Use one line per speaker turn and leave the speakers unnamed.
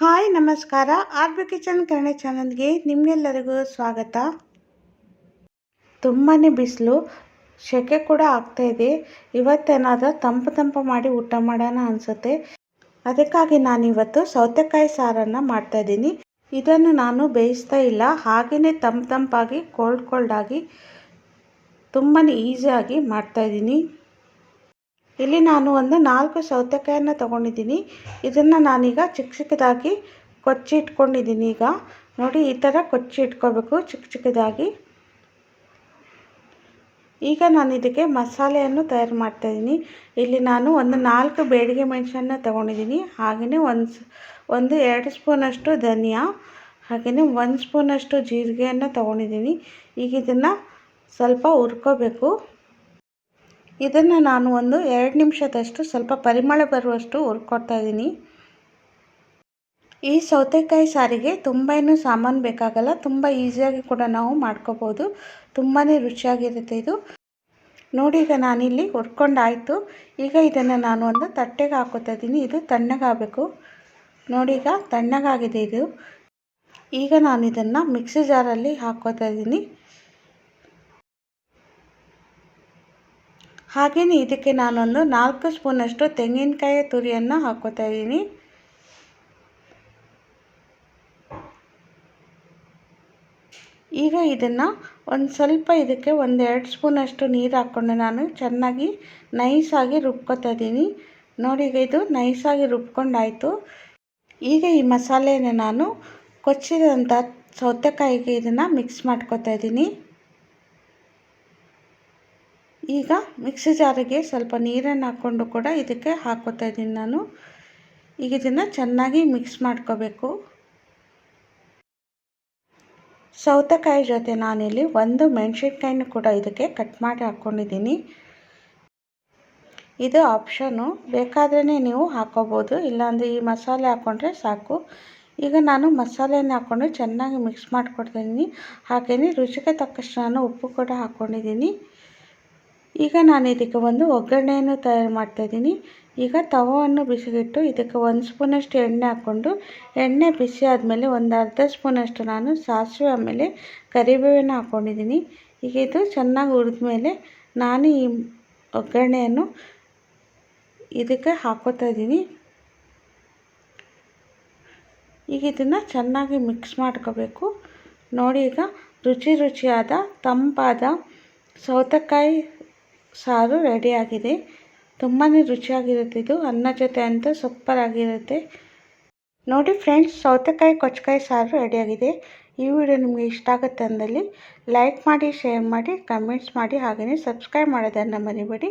Hi, ನಮಸ್ಕಾರ. R B kitchen Kannada ಚಾನಲ್ಗೆ ನಿಮಗೆಲ್ಲರಿಗೂ ಸ್ವಾಗತ. ತುಂಬಾ ಬಿಸಿಲು, ಸೆಕೆ ಕೂಡ ಆಗ್ತಾಯಿದೆ ಇವತ್ತೇನಾದರೂ ತಂಪು ತಂಪು ಮಾಡಿ ಊಟ ಮಾಡೋಣ ಅನಿಸುತ್ತೆ. ಅದಕ್ಕಾಗಿ ನಾನಿವತ್ತು ಸೌತೆಕಾಯಿ ಸಾರನ್ನು ಮಾಡ್ತಾಯಿದ್ದೀನಿ ಇದನ್ನು ನಾನು ಬೇಯಿಸ್ತಾ ಇಲ್ಲ. ಹಾಗೆಯೇ ತಂಪು ತಂಪಾಗಿ ಕೋಲ್ಡ್ ಕೋಲ್ಡಾಗಿ ತುಂಬಾ ಈಸಿಯಾಗಿ ಮಾಡ್ತಾಯಿದ್ದೀನಿ ಇಲ್ಲಿ ನಾನು ಒಂದು ನಾಲ್ಕು ಸೌತೆಕಾಯನ್ನು ತೊಗೊಂಡಿದ್ದೀನಿ. ಇದನ್ನು ನಾನೀಗ ಚಿಕ್ಕ ಚಿಕ್ಕದಾಗಿ ಕೊಚ್ಚಿ ಇಟ್ಕೊಂಡಿದ್ದೀನಿ ಈಗ. ನೋಡಿ, ಈ ಥರ ಕೊಚ್ಚಿ ಇಟ್ಕೋಬೇಕು ಚಿಕ್ಕ ಚಿಕ್ಕದಾಗಿ ಈಗ ನಾನು ಇದಕ್ಕೆ ಮಸಾಲೆಯನ್ನು ತಯಾರು ಮಾಡ್ತಾಯಿದ್ದೀನಿ ಇಲ್ಲಿ ನಾನು ಒಂದು ನಾಲ್ಕು ಬೇಡಿಗೆ ಮೆಣಸನ್ನು ತೊಗೊಂಡಿದ್ದೀನಿ. ಹಾಗೆಯೇ ಒಂದು ಒಂದು ಎರಡು ಸ್ಪೂನಷ್ಟು ಧನಿಯಾ, ಹಾಗೆಯೇ ಒಂದು ಸ್ಪೂನಷ್ಟು ಜೀರಿಗೆಯನ್ನು ತೊಗೊಂಡಿದ್ದೀನಿ. ಈಗ ಇದನ್ನು ಸ್ವಲ್ಪ ಹುರ್ಕೋಬೇಕು. ಇದನ್ನು ನಾನು ಒಂದು ಎರಡು ನಿಮಿಷದಷ್ಟು ಸ್ವಲ್ಪ ಪರಿಮಳ ಬರುವಷ್ಟು ಹುರ್ಕೊಡ್ತಾ ಇದ್ದೀನಿ ಈ ಸೌತೆಕಾಯಿ ಸಾರಿಗೆ ತುಂಬ ಏನು ಸಾಮಾನು ಬೇಕಾಗಲ್ಲ, ತುಂಬ ಈಸಿಯಾಗಿ ಕೂಡ ನಾವು ಮಾಡ್ಕೋಬೋದು. ತುಂಬಾ ರುಚಿಯಾಗಿರುತ್ತೆ ಇದು. ನೋಡಿ ಈಗ ನಾನಿಲ್ಲಿ ಹುರ್ಕೊಂಡಾಯಿತು. ಈಗ ಇದನ್ನು ನಾನು ಒಂದು ತಟ್ಟೆಗೆ ಹಾಕೋತಾ ಇದ್ದೀನಿ ಇದು ತಣ್ಣಗಾಗಬೇಕು ನೋಡಿ ಈಗ ತಣ್ಣಗಾಗಿದೆ ಇದು. ಈಗ ನಾನು ಇದನ್ನು ಮಿಕ್ಸಿ ಜಾರಲ್ಲಿ ಹಾಕೋತಾ ಇದ್ದೀನಿ ಹಾಗೆಯೇ ಇದಕ್ಕೆ ನಾನೊಂದು ನಾಲ್ಕು ಸ್ಪೂನಷ್ಟು ತೆಂಗಿನಕಾಯಿ ತುರಿಯನ್ನು ಹಾಕೋತಾ ಇದ್ದೀನಿ. ಈಗ ಇದನ್ನು ಒಂದು ಸ್ವಲ್ಪ ಇದಕ್ಕೆ ಒಂದು ಎರಡು ಸ್ಪೂನಷ್ಟು ನೀರು ಹಾಕ್ಕೊಂಡು ನಾನು ಚೆನ್ನಾಗಿ ನೈಸಾಗಿ ರುಬ್ಕೊತಾ ಇದ್ದೀನಿ. ನೋಡಿ ಈಗ ಇದು ನೈಸಾಗಿ ರುಬ್ಕೊಂಡಾಯಿತು. ಈಗ ಈ ಮಸಾಲೆಯನ್ನು ನಾನು ಕೊಚ್ಚಿದಂಥ ಸೌತೆಕಾಯಿಗೆ ಇದನ್ನು ಮಿಕ್ಸ್ ಮಾಡ್ಕೊತಾ ಇದ್ದೀನಿ. ಈಗ ಮಿಕ್ಸಿ ಜಾರಿಗೆ ಸ್ವಲ್ಪ ನೀರನ್ನು ಹಾಕ್ಕೊಂಡು ಕೂಡ ಇದಕ್ಕೆ ಹಾಕೋತಾ ಇದ್ದೀನಿ ನಾನು. ಈಗ ಇದನ್ನು ಚೆನ್ನಾಗಿ ಮಿಕ್ಸ್ ಮಾಡ್ಕೋಬೇಕು. ಸೌತೆಕಾಯಿ ಜೊತೆ ನಾನಿಲ್ಲಿ ಒಂದು ಮೆಣಸಿನ್ಕಾಯಿನೂ ಕೂಡ ಇದಕ್ಕೆ ಕಟ್ ಮಾಡಿ ಹಾಕ್ಕೊಂಡಿದ್ದೀನಿ. ಇದು ಆಪ್ಷನು ಬೇಕಾದ್ರೇ ನೀವು ಹಾಕೋಬೋದು ಇಲ್ಲಾಂದರೆ ಈ ಮಸಾಲೆ ಹಾಕ್ಕೊಂಡ್ರೆ ಸಾಕು. ಈಗ ನಾನು ಮಸಾಲೆಯನ್ನು ಹಾಕ್ಕೊಂಡು ಚೆನ್ನಾಗಿ ಮಿಕ್ಸ್ ಮಾಡಿಕೊಡ್ತಾಯಿದ್ದೀನಿ ಹಾಗೆಯೇ ರುಚಿಗೆ ತಕ್ಕಷ್ಟು ನಾನು ಉಪ್ಪು ಕೂಡ ಹಾಕ್ಕೊಂಡಿದ್ದೀನಿ. ಈಗ ನಾನು ಇದಕ್ಕೆ ಒಂದು ಒಗ್ಗರಣೆಯನ್ನು ತಯಾರು ಮಾಡ್ತಾಯಿದ್ದೀನಿ ಈಗ ತವವನ್ನು ಬಿಸಿಗಿಟ್ಟು ಇದಕ್ಕೆ ಒಂದು ಸ್ಪೂನಷ್ಟು ಎಣ್ಣೆ ಹಾಕ್ಕೊಂಡು ಎಣ್ಣೆ ಬಿಸಿ ಆದಮೇಲೆ ಒಂದು ಅರ್ಧ ಸ್ಪೂನಷ್ಟು ನಾನು ಸಾಸಿವೆ ಆಮೇಲೆ ಕರಿಬೇವನ್ನು ಹಾಕ್ಕೊಂಡಿದ್ದೀನಿ. ಈಗ ಇದು ಚೆನ್ನಾಗಿ ಹುರಿದ ಮೇಲೆ ನಾನು ಈ ಒಗ್ಗರಣೆಯನ್ನು ಇದಕ್ಕೆ ಹಾಕೋತಾ ಇದ್ದೀನಿ. ಈಗ ಇದನ್ನು ಚೆನ್ನಾಗಿ ಮಿಕ್ಸ್ ಮಾಡ್ಕೋಬೇಕು. ನೋಡಿ ಈಗ ರುಚಿ ರುಚಿಯಾದ ತಂಪಾದ ಸೌತೆಕಾಯಿ ಸಾರು ರೆಡಿಯಾಗಿದೆ ತುಂಬಾ ರುಚಿಯಾಗಿರುತ್ತೆ ಇದು. ಅನ್ನ ಜೊತೆ ಅಂತ ಸೂಪರ್ ಆಗಿರುತ್ತೆ. ನೋಡಿ ಫ್ರೆಂಡ್ಸ್ ಸೌತೆಕಾಯಿ, ಕೊಚ್ಚಕಾಯಿ ಸಾರು ರೆಡಿಯಾಗಿದೆ ಈ ವಿಡಿಯೋ ನಿಮಗೆ ಇಷ್ಟ ಆಗುತ್ತೆ ಅಂದಲ್ಲಿ ಲೈಕ್ ಮಾಡಿ ಶೇರ್ ಮಾಡಿ ಕಮೆಂಟ್ಸ್ ಮಾಡಿ ಹಾಗೆಯೇ ಸಬ್ಸ್ಕ್ರೈಬ್ ಮಾಡೋದನ್ನು ಮರಿಬೇಡಿ.